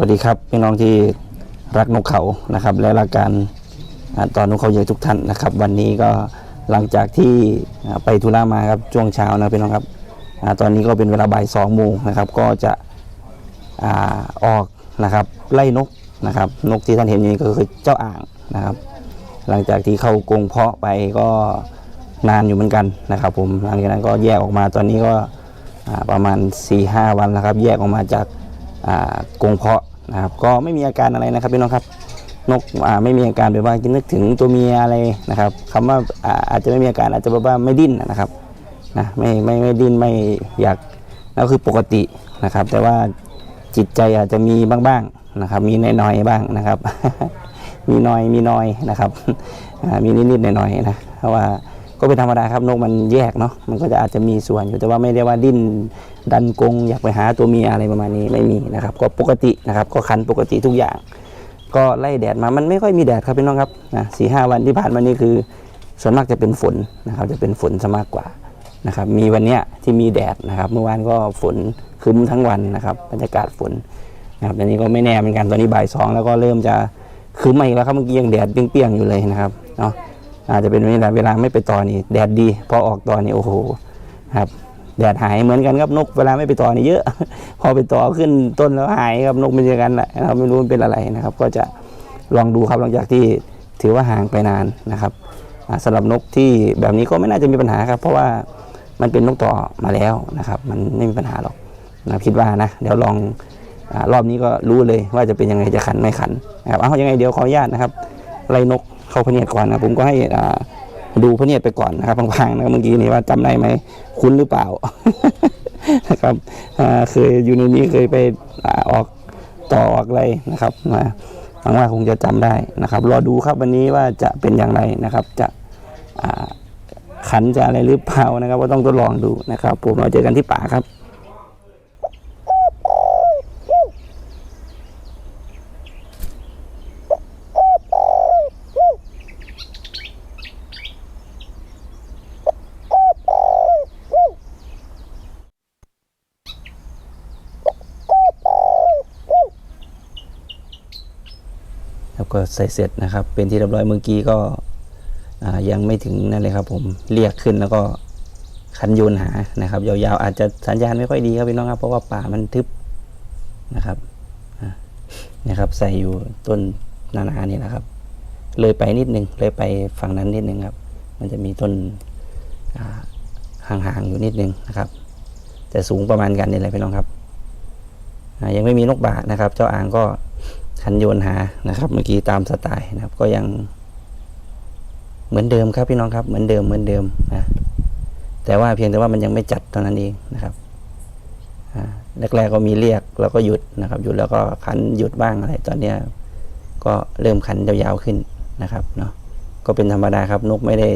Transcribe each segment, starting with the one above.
วัสดีครับพี่น้องที่รักนกเขานะครับ และรักการอ่าตอนนกเขาใหญ่ทุกท่านนะครับ วันนี้ก็หลังจากที่ไปธุระมาครับช่วงเช้านะพี่น้องครับตอนนี้ก็เป็นเวลาบ่ายสองโมงนะครับ ก็จะออกนะครับไล่นกนะครับ นกที่ท่านเห็นอยู่นี้ก็คือเจ้าอ่างนะครับ หลังจากที่เข้ากรงเพาะไปก็นานอยู่เหมือนกันนะครับ ผมหลังจากนั้นก็แยกออกมาตอนนี้ก็ประมาณ4ีหวันแล้วครับ แยกออกมาจาก กงเพาะนะครับก็ไม่มีอาการอะไรนะครับพี่น้องครับนกไม่มีอาการแบบว่านึกถึงตัวเมียอะไรนะครับคำว่าอ่าอาจจะไม่มีอาการอาจจะแบบว่าไม่ดิ้นนะครับนะไม่ไม่ไม่ดิ้นไม่อยากนั่นคือปกตินะครับ แต่ว่าจิตใจอาจจะมีบ้างๆนะครับ มีน้อยๆบ้างนะครับ มีน้อยมีน้อยนะครับมีนิดๆหน่อยๆนะเพราะว่าก็เป็นธรรมดาครับนกมันแยกเนาะมันก็จะอาจจะมีส่วนอยู่แต่ว่าไม่ได้ว่าดิ้น ดันกรงอยากไปหาตัวเมียอะไรประมาณนี้ไม่มีนะครับ ก็ปกตินะครับ ก็คันปกติทุกอย่าง ก็ไล่แดดมามันไม่ค่อยมีแดดครับพี่น้องครับนะสี่ห้าวันที่ผ่านมานี่คือ ส่วนมากจะเป็นฝนนะครับ จะเป็นฝนซะมากกว่านะครับ มีวันเนี้ยที่มีแดดนะครับ เมื่อวานก็ฝนครึ้มทั้งวันนะครับบรรยากาศฝนนะครับอันนี้ก็ไม่แน่เหมือนกันตอนนี้บ่ายสองแล้วก็เริ่มจะครึ้มมาอีกแล้วครับเมื่อกี้ยังแดดเปรี้ยงๆอยู่เลยนะครับเนาะอาจจะเป็นเวลาเวลาไม่ไปต่อนี่แดดดี พอออกต่อนี่โอ้โหครับ แดดหายเหมือนกันครับนกเวลาไม่ไปต่อนี่เยอะ พอไปต่อขึ้นต้นแล้วหายครับนกเป็นอย่างนั้นแหละเราไม่รู้มันเป็นอะไรนะครับ ก็จะลองดูครับหลังจากที่ถือว่าห่างไปนานนะครับอ่าสำหรับนกที่แบบนี้ก็ไม่น่าจะมีปัญหาครับ เพราะว่ามันเป็นนกต่อมาแล้วนะครับ มันไม่มีปัญหาหรอกนะคิดว่านะเดี๋ยวลองอรอบนี้ก็รู้เลยว่าจะเป็นยังไงจะขันไม่ขันนะครับเอายังไงเดี๋ยวขออนุญาตนะครับไล่นกเข้าพเนียดก่อนนะผมก็ให้อ่า ดูพะเนียดไปก่อนนะครับบางๆนะครับเมื่อกี้นี้ว่าจำได้ไหมคุ้นหรือเปล่านะครับเคยอยู่ในนี้เคยไปออกต่อออกอะไรนะครับมาหวังว่าคงจะจำได้นะครับ รอดูครับวันนี้ว่าจะเป็นอย่างไรนะครับ จะขันจะอะไรหรือเปล่านะครับ ว่าต้องทดลองดูนะครับ ผมเราเจอกันที่ป่าครับ ก็ใส่เสร็จนะครับ เป็นที่เรียบร้อยเมื่อกี้ก็ยังไม่ถึงนั่นเลยครับผมเรียกขึ้นแล้วก็คันโยนหานะครับ ยาวๆ อาจจะสัญญาณไม่ค่อยดีครับพี่น้องครับ เพราะว่าป่ามันทึบนะครับนะครับ ใส่อยู่ต้นนานานี่นะครับ เลยไปนิดนึงเลยไปฝั่งนั้นนิดนึงครับ มันจะมีต้นห่างๆอยู่นิดนึงนะครับ แต่สูงประมาณกันนี่แหละพี่น้องครับยังไม่มีนกบานะครับ เจ้าอ่างก็ คันโยนหานะครับ เมื่อกี้ตามสไตล์นะครับ ก็ยัง เหมือนเดิมครับพี่น้องครับ เหมือนเดิมเหมือนเดิมนะแต่ว่าเพียงแต่ว่ามันยังไม่จัดเท่านั้นเองนะครับแรกๆก็มีเรียกแล้วก็หยุดนะครับ หยุดแล้วก็ขันหยุดบ้างอะไร ตอนเนี้ยก็เริ่มขันยาวๆขึ้นนะครับเนาะก็เป็นธรรมดาครับนกไม่ได้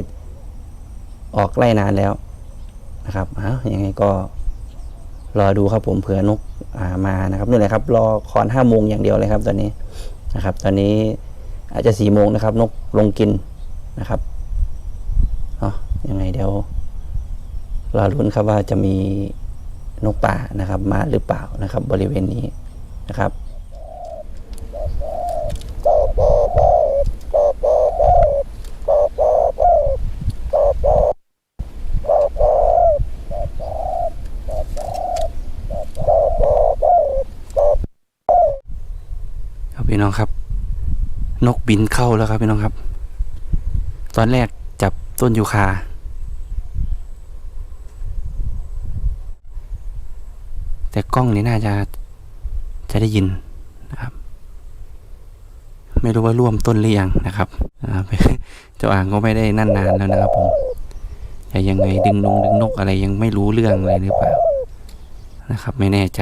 ออกไล่นานแล้วนะครับอ้าวยังไงก็ รอดูครับผมเผื่อนกอามานะครับนี่แหละครับ รอคอนห้าโมงอย่างเดียวเลยครับตอนนี้นะครับ ตอนนี้อาจจะสี่โมงนะครับ นกลงกินนะครับเนาะยังไงเดี๋ยวรอรุ้นครับว่าจะมีนกป่านะครับ มาหรือเปล่านะครับ บริเวณนี้นะครับพี่น้องครับ นกบินเข้าแล้วครับพี่น้องครับ ตอนแรกจับต้นยูคา แต่กล้องนี่น่าจะจะได้ยินนะครับ ไม่รู้ว่าร่วมต้นหรือยังนะครับเจ้าอ่างก็ไม่ได้นั่นนานแล้วนะครับผมยังไงดึงนงดึงนกอะไรยังไม่รู้เรื่องอะไรหรือเปล่านะครับ ไม่แน่ใจ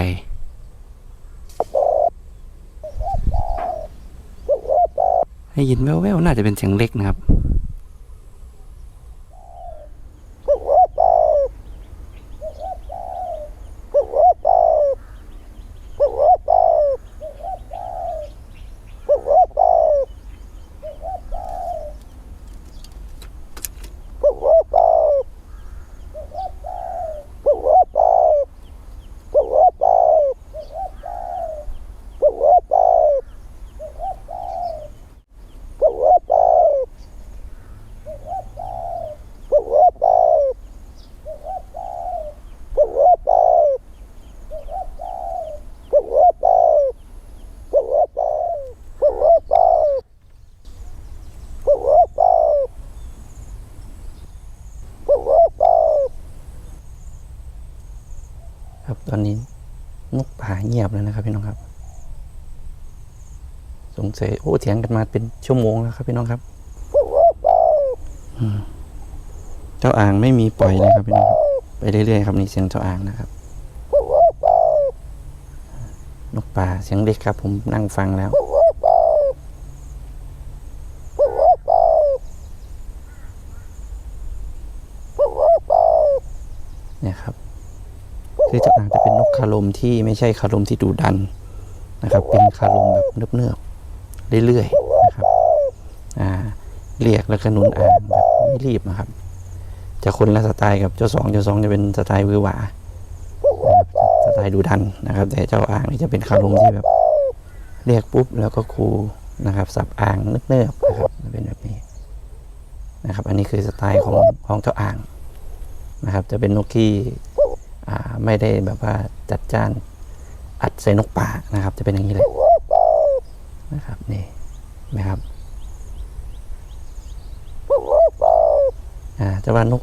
ได้ยินแว่วๆน่าจะเป็นเสียงเล็กนะครับ ตอนนี้นกป่าเงียบแล้วนะครับพี่น้องครับ สงสัยโอ้เถียงกันมาเป็นชั่วโมงแล้วครับพี่น้องครับเจ้าอ่างไม่มีปล่อยเลยครับพี่น้องครับไปเรื่อยๆครับนี่เสียงเจ้าอ่างนะครับ นกป่าเสียงเล็กครับ ผมนั่งฟังแล้ว เนี่ยครับ คือเจ้าอ่างจะเป็นนก คารมที่ไม่ใช่คารมที่ดุดันนะครับ เป็นคารมแบบเนืบๆเรื่อยๆนะครับอ่าเรียกแล้วก็นุนอ่างแบบไม่รีบนะครับ จะคนละสไตล์กับเจ้าสองเจ้าสองจะเป็นสไตล์วือหวานะสไตล์ดุดันนะครับ แต่เจ้าอ่างนี่จะเป็นคารมที่แบบ เรียกปุ๊บแล้วก็คูนะครับ สับอ่างเนิบๆนะครับจะเป็นแบบนี้นะครับ อันนี้คือสไตล์ของของเจ้าอ่างนะครับ จะเป็นนกที่ ไม่ได้แบบว่าจัดจ้านอัดใส่นกป่านะครับ จะเป็นอย่างนี้เลยนะครับนี่นไหมครับอาจะว่านก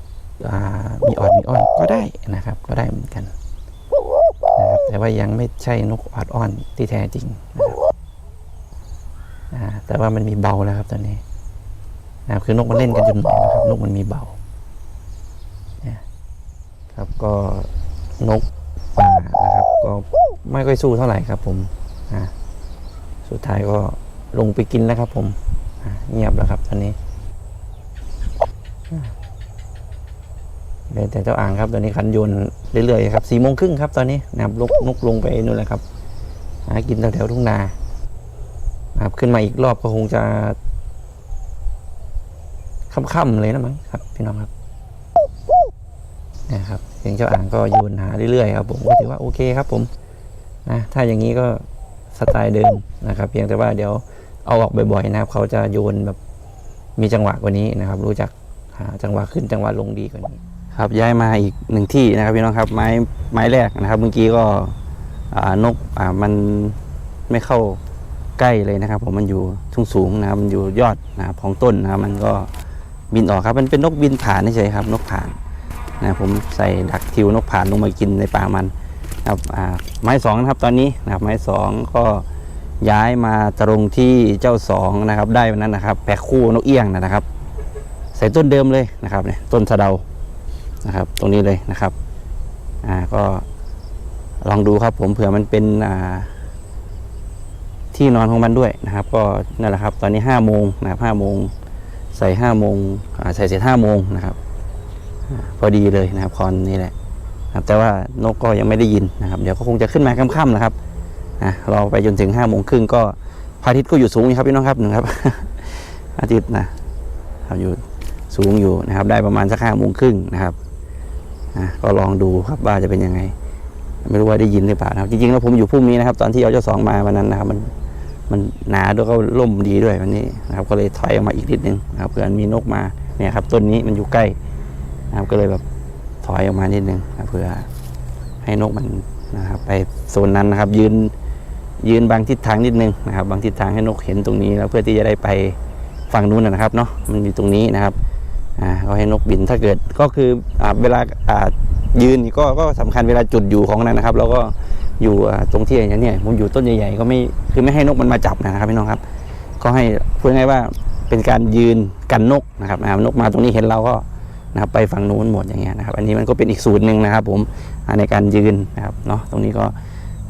มีออดมีอ้อนก็ได้นะครับก็ได้เหมือนกันนะครับแต่ว่ายังไม่ใช่นกออดอ้อนที่แท้จริงนะครับแต่ว่ามันมีเบาแล้วครับตอนนี้นะค,คือนกมันเล่นกันจนหน่อยนะครับนกมันมีเบาครับก็ นกป่านะครับก็ไม่ค่อยสู้เท่าไหร่ครับผมสุดท้ายก็ลงไปกินแล้วครับ ผมเงียบแล้วครับตอนนี้อ่าเหลือแต่เจ้าอ่างครับตอนนี้คันยนเรื่อยๆครับสี่โมงครึ่งครับตอนนี้นะครับลกนกลงไปนู่นแหละครับหากินแถวๆทุ่งนาครับขึ้นมาอีกรอบก็คงจะค่ำๆเลยนะมั้งครับ พี่น้องครับ นะครับเสียงเจ้าอ่างก็โยนหาเรื่อยๆครับผมก็ถือว่าโอเคครับผมนะถ้าอย่างนี้ก็สไตล์เดิมนะครับ เพียงแต่ว่าเดี๋ยวเอาออกบ่อยๆนะครับ เขาจะโยนแบบมีจังหวะกว่านี้นะครับ รู้จักหาจังหวะขึ้นจังหวะลงดีกว่านี้ ครับย้ายมาอีกหนึ่งที่นะครับพี่น้องครับไม้ไม้แรกนะครับ เมื่อกี้ก็นกมันไม่เข้าใกล้เลยนะครับ ผมมันอยู่สูงสูงนะครับมันอยู่ยอดนะครับของต้นนะครับมันก็บินออกครับ มันเป็นนกบินผ่านเฉยครับ นกผ่าน นะผมใส่ดักทิวนกผ่านลงมากินในป่ามันนะครับไม้สองนะครับตอนนี้นะครับไม้สองก็ย้ายมาตรงที่เจ้าสองนะครับ ได้วันนั้นนะครับแปะคู่นกเอี้ยงนะครับ ใส่ต้นเดิมเลยนะครับเนี่ยต้นสะเดานะครับ ตรงนี้เลยนะครับอ่าก็ลองดูครับผมเผื่อมันเป็นอ่าที่นอนของมันด้วยนะครับ ก็นั่นแหละครับ ตอนนี้ห้าโมงนะครับห้าโมงใส่ห้าโมงใส่เสร็จห้าโมงนะครับ พอดีเลยนะครับคอนนี่แหละครับแต่ว่านกก็ยังไม่ได้ยินนะครับ เดี๋ยวก็คงจะขึ้นมาค่ำๆนะครับนะรอไปจนถึงห้าโมงครึ่งก็พระอาทิตย์ก็อยู่สูงอยู่ครับพี่น้องครับหนึ่งครับอาทิตย์นะครับอยู่สูงอยู่นะครับ ได้ประมาณสักห้าโมงครึ่งนะครับนะก็ลองดูครับว่าจะเป็นยังไง ไม่รู้ว่าได้ยินหรือเปล่านะครับ จริงๆแล้วผมอยู่พุ่มนี้นะครับ ตอนที่เอาเจ้าสองมาวันนั้นนะครับ มันมันหนาด้วยก็ล่มดีด้วยวันนี้นะครับ ก็เลยถอยออกมาอีกนิดนึงนะครับเผื่อมีนกมาเนี่ยครับต้นนี้มันอยู่ใกล้ นะครับก็เลยแบบถอยออกมานิดนึงนะเพื่อให้นกมันนะครับไปโซนนั้นนะครับ ยืนยืนบางทิศทางนิดนึงนะครับ บางทิศทางให้นกเห็นตรงนี้แล้วเพื่อที่จะได้ไปฝั่งนู้นนะครับเนาะมันอยู่ตรงนี้นะครับอ่าก็ให้นกบินถ้าเกิดก็คืออ่าเวลาอ่ายืนก็ก็สำคัญเวลาจุดอยู่ของนั้นนะครับแล้วก็อยู่ตรงที่อย่างเนี้ยผมอยู่ต้นใหญ่ๆก็ไม่คือไม่ให้นกมันมาจับนะครับพี่น้องครับ ก็ให้พูดง่ายว่าเป็นการยืนกันนกนะครับอ่านกมาตรงนี้เห็นเราก็ นะครับไปฝั่งนู้นหมดอย่างเงี้ยนะครับ อันนี้มันก็เป็นอีกสูตรหนึ่งนะครับ ผมในการยืนนะครับเนาะตรงนี้ก็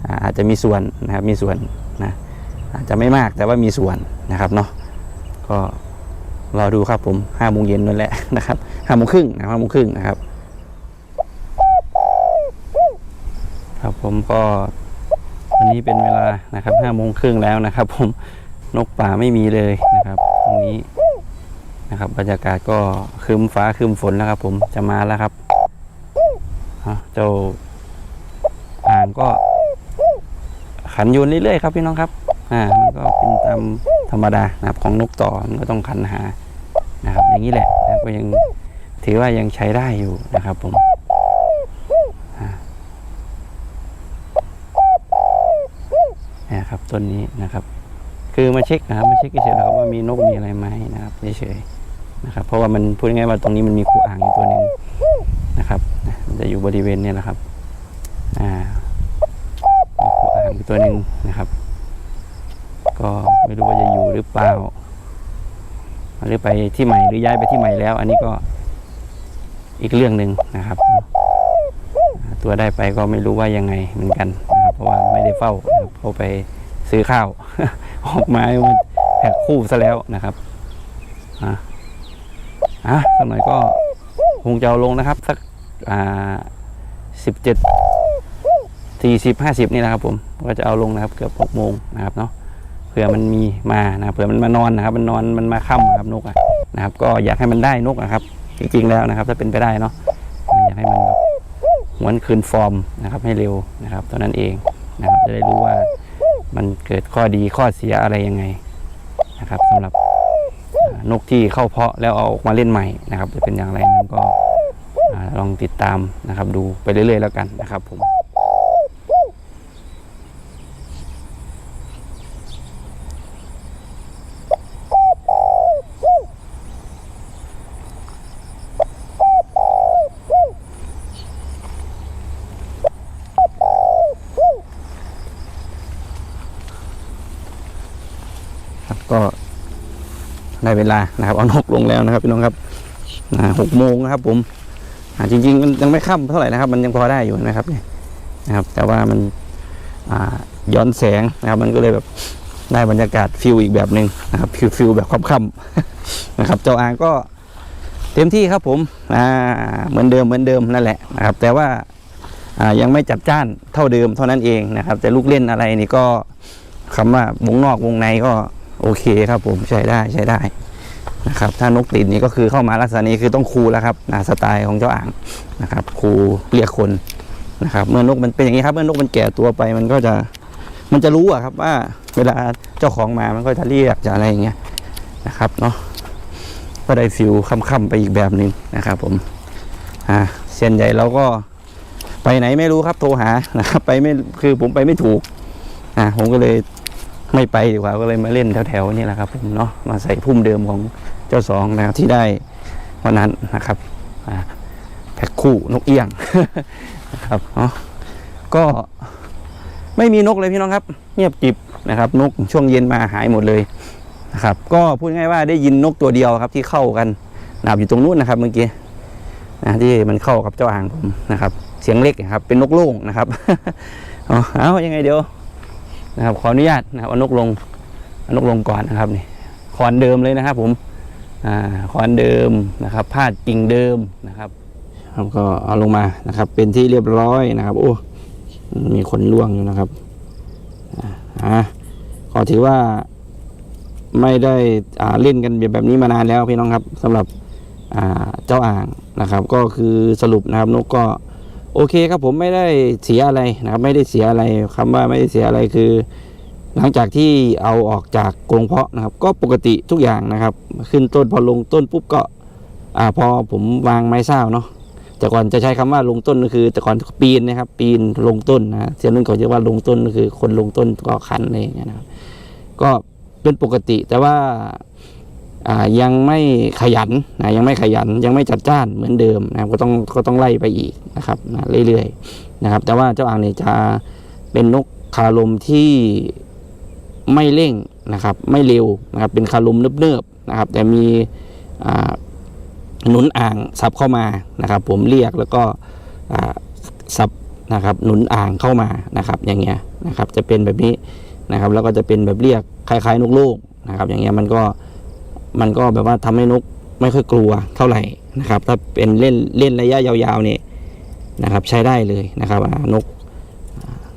อาอาจจะมีส่วนนะครับมีส่วนนะอาจจะไม่มากแต่ว่ามีส่วนนะครับเนาะก็รอดูครับผมห้าโมงเย็นนั่นแหละนะครับห้าโมงครึ่งนะห้าโมงครึ่งนะครับ ครับผมก็วันนี้เป็นเวลานะครับห้าโมงครึ่งแล้วนะครับ ผมนกป่าไม่มีเลยนะครับ ตรงนี้ นะครับ บรรยากาศก็ครึมฟ้าครึมฝนแล้วครับ ผมจะมาแล้วครับเจ้าอ่างก็ขันโยนเรื่อยๆครับพี่น้องครับ อ่า มันก็เป็นตามธรรมดานะครับของนกต่อ มันก็ต้องขันหานะครับ อย่างนี้แหละนะก็ยังถือว่ายังใช้ได้อยู่นะครับผมอ่าเนี่ยครับต้นนี้นะครับ คือมาเช็คนะครับมาเช็คเฉยๆนะครับว่ามีนกมีอะไรไหมนะครับเฉยๆ นะครับ เพราะว่ามันพูดง่ายๆว่าตรงนี้มันมีคูอ่างอยู่ตัวหนึ่งนะครับจะอยู่บริเวณนี้แหละครับอ่าคู่อ่างอีกตัวหนึ่งนะครับ ก็ไม่รู้ว่าจะอยู่หรือเปล่าหรือไปที่ใหม่หรือย้ายไปที่ใหม่แล้ว อันนี้ก็อีกเรื่องหนึ่งนะครับ ตัวได้ไปก็ไม่รู้ว่ายังไงเหมือนกันนะครับ เพราะว่าไม่ได้เฝ้าเขาไปซื้อข้าวออกมามันแพ็คคู่ซะแล้วนะครับอะ อะสักหน่อยก็คงจะเอาลงนะครับ สักอ่าสิบเจ็ดสี่สิบห้าสิบนี่นะครับ ผมก็จะเอาลงนะครับ เกือบหกโมงนะครับเนาะเผื่อมันมีมานะเผื่อมันมานอนนะครับ มันนอนมันมาค่ำนะครับนกอะนะครับ ก็อยากให้มันได้นกนะครับ จริงๆแล้วนะครับ ถ้าเป็นไปได้เนาะอยากให้มันแบบหวนคืนฟอร์มนะครับ ให้เร็วนะครับเท่านั้นเองนะครับจะได้รู้ว่ามันเกิดข้อดีข้อเสียอะไรยังไงนะครับสำหรับ นกที่เข้าเพาะแล้วเอาออกมาเล่นใหม่นะครับจะเป็นอย่างไรนั้นก็ลองติดตามนะครับดูไปเรื่อยๆแล้วกันนะครับผมก็ ได้เวลานะครับเอานกลงแล้วนะครับพี่น้องครับหกโมงนะครับ ผมจริงๆมันยังไม่ค่ำเท่าไหร่นะครับ มันยังพอได้อยู่นะครับเนี่ยนะครับ แต่ว่ามันย้อนแสงนะครับ มันก็เลยแบบได้บรรยากาศฟิลอีกแบบหนึ่งนะครับฟิลฟิลแบบค่ำๆนะครับ เจ้าอ่างก็เต็มที่ครับผมเหมือนเดิมเหมือนเดิมนั่นแหละนะครับ แต่ว่ายังไม่จัดจ้านเท่าเดิมเท่านั้นเองนะครับ แต่ลูกเล่นอะไรนี่ก็คำว่าวงนอกวงในก็ โอเคครับผมใช้ได้ใช้ได้นะครับถ้านกติดนี่ก็คือเข้ามาลักษณะนี้คือต้องคูแล้วครับนะสไตล์ของเจ้าอ่างนะครับ คูเรียกคนนะครับเมื่อนกมันเป็นอย่างนี้ครับ เมื่อนกมันแก่ตัวไปมันก็จะมันจะรู้อะครับว่าเวลาเจ้าของมามันก็จะเรียกจะอะไรอย่างเงี้ยนะครับเนาะก็ได้ฟิลค่ำๆไปอีกแบบหนึ่งนะครับ ผมอ่าเส้นใหญ่เราก็ไปไหนไม่รู้ครับโทรหานะครับ ไปไม่คือผมไปไม่ถูกอ่าผมก็เลย ไม่ไปดีกว่าก็เลยมาเล่นแถวๆนี่แหละครับผมเนาะมาใส่พุ่มเดิมของเจ้าสองนะครับที่ได้วันนั้นนะครับแพ็คคู่นกเอี้ยงนะครับเนาะก็ไม่มีนกเลยพี่น้องครับ เงียบกิบนะครับ นกช่วงเย็นมาหายหมดเลยนะครับ ก็พูดง่ายว่าได้ยินนกตัวเดียวครับที่เข้ากันนะครับอยู่ตรงนู้นนะครับเมื่อกี้นะที่มันเข้ากับเจ้าอ่างผมนะครับ เสียงเล็กครับเป็นนกโล่งนะครับอ๋อเอายังไงเดี๋ยว นะครับขออนุญาตนะครับเอานกลงเอานกลงก่อนนะครับนี่ขอนเดิมเลยนะครับ ผมอ่าขอนเดิมนะครับพากิ่งเดิมนะครับครับก็เอาลงมานะครับ เป็นที่เรียบร้อยนะครับโอ้มีคนล่วงอยู่นะครับอ่าขอถือว่าไม่ได้อ่าเล่นกันแบบนี้มานานแล้วพี่น้องครับสำหรับอ่าเจ้าอ่างนะครับ ก็คือสรุปนะครับนกก็ โอเคครับผมไม่ได้เสียอะไรนะครับไม่ได้เสียอะไรคำว่าไม่ได้เสียอะไรคือ หลังจากที่เอาออกจากกรงเพาะนะครับ ก็ปกติทุกอย่างนะครับ ขึ้นต้นพอลงต้นปุ๊บก็อ่าพอผมวางไม้เศร้าเนาะแต่ก่อนจะใช้คำว่าลงต้นก็คือ แต่ก่อนปีนนะครับ ปีนลงต้นนะเสียนุ่นเขาจะว่าลงต้นก็คือ คนลงต้นก็คันอะไรอย่างเงี้ยนะครับก็เป็นปกติแต่ว่า ยังไม่ขยันนะยังไม่ขยันยังไม่จัดจ้านเหมือนเดิมนะครับก็ต้องก็ต้องไล่ไปอีกนะครับนะเรื่อยๆนะครับ แต่ว่าเจ้าอ่างเนี่ยจะเป็นนกคาลมที่ไม่เร่งนะครับ ไม่เร็วนะครับ เป็นคาลมเนิบๆนะครับ แต่มีหนุนอ่างซับเข้ามานะครับ ผมเรียกแล้วก็อ่าซับนะครับหนุนอ่างเข้ามานะครับ อย่างเงี้ยนะครับ จะเป็นแบบนี้นะครับ แล้วก็จะเป็นแบบเรียกคล้ายๆนกโล่งนะครับ อย่างเงี้ยมันก็ มันก็แบบว่าทำให้นกไม่ค่อยกลัวเท่าไหร่นะครับ ถ้าเป็นเล่นเล่นระยะยาวๆเนี่ยนะครับ ใช้ได้เลยนะครับนก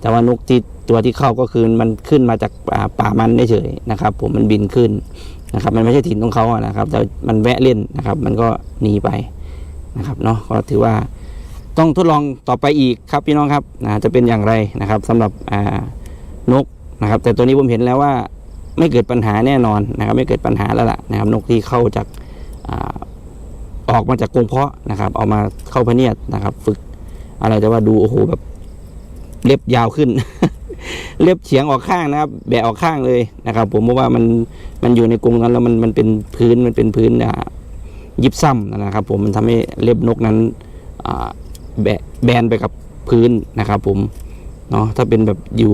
แต่ว่านกที่ตัวที่เข้าก็คือมันขึ้นมาจากป่าป่ามันเฉยนะครับ ผมมันบินขึ้นนะครับ มันไม่ใช่ถิ่นของเขาอะนะครับ แต่มันแวะเล่นนะครับ มันก็หนีไปนะครับเนาะก็ถือว่าต้องทดลองต่อไปอีกครับพี่น้องครับนะจะเป็นอย่างไรนะครับสำหรับนกนะครับ แต่ตัวนี้ผมเห็นแล้วว่า ไม่เกิดปัญหาแน่นอนนะครับ ไม่เกิดปัญหาแล้วล่ะนะครับ นกที่เข้าจากอออกมาจากกรงเพาะนะครับเอามาเข้าพเนียดนะครับ ฝึกอะไรแต่ว่าดูโอ้โหแบบเล็บยาวขึ้น เล็บเฉียงออกข้างนะครับ แบะออกข้างเลยนะครับ ผมเพราะว่ามันมันอยู่ในกรงนั้นแล้วมันมันเป็นพื้นมันเป็นพื้นยิบซ้ำนะครับ ผมมันทำให้เล็บนกนั้นแบะแบนไปกับพื้นนะครับ ผมเนาะถ้าเป็นแบบอยู่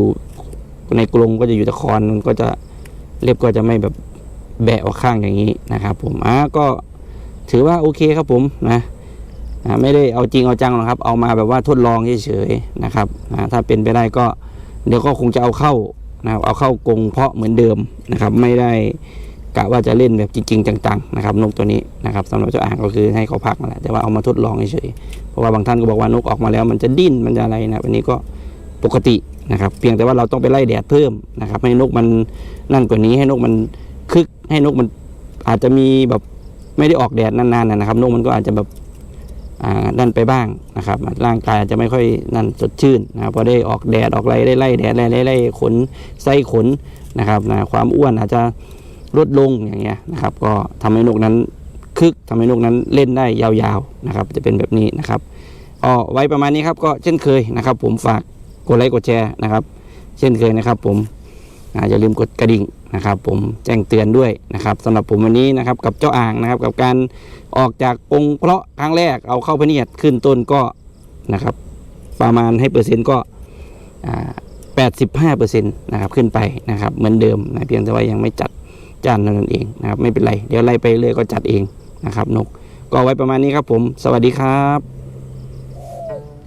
ในกรงก็จะอยู่ต่คอนมันก็จะ เล็บก็จะไม่แบบแบะออกข้างอย่างนี้นะครับผมอะก็ถือว่าโอเคครับผมนะอ่าไม่ได้เอาจริงเอาจังหรอกครับ เอามาแบบว่าทดลองเฉยๆนะครับอ่าถ้าเป็นไปได้ก็เดี๋ยวก็คงจะเอาเข้านะครับเอาเข้ากรงเพาะเหมือนเดิมนะครับ ไม่ได้กะว่าจะเล่นแบบจริงๆจังๆนะครับ นกตัวนี้นะครับสำหรับเจ้าอ่างก็คือให้เขาพักนั่นแหละแต่ว่าเอามาทดลองเฉยๆเพราะว่าบางท่านก็บอกว่านกออกมาแล้ว มันจะดิ้นมันจะอะไรนะวันนี้ก็ปกติ นะครับ เพียงแต่ว่าเราต้องไปไล่แดดเพิ่มนะครับ ให้นกมันนั่นกว่านี้ ให้นกมันคึก ให้นกมันอาจจะมีแบบไม่ได้ออกแดดนานๆนะครับ นกมันก็อาจจะแบบอ่านั่นไปบ้างนะครับ ร่างกายอาจจะไม่ค่อยนั่นสดชื่นนะครับพอได้ออกแดดออกไรได้ไล่แดดไล่ไล่ไล่ขนไส้ขนนะครับนะความอ้วนอาจจะลดลงอย่างเงี้ยนะครับ ก็ทำให้นกนั้นคึกทำให้นกนั้นเล่นได้ยาวๆนะครับ จะเป็นแบบนี้นะครับก็ไว้ประมาณนี้ครับก็เช่นเคยนะครับ ผมฝาก กดไลค์กดแชร์นะครับ เช่นเคยนะครับ ผมอย่าลืมกดกระดิ่งนะครับ ผมแจ้งเตือนด้วยนะครับสำหรับผมวันนี้นะครับ กับเจ้าอ่างนะครับ กับการออกจากกรงเพาะครั้งแรกเอาเข้าพเนียดขึ้นต้นก็นะครับ ประมาณให้เปอร์เซ็นต์ก็แปดสิบห้าเปอร์เซ็นต์นะครับขึ้นไปนะครับ เหมือนเดิมนะเพียงแต่ว่ายังไม่จัดจานนั้นเองนะครับ ไม่เป็นไร เดี๋ยวไล่ไปเรื่อยก็จัดเองนะครับ นก ก็ไว้ประมาณนี้ครับผม สวัสดีครับ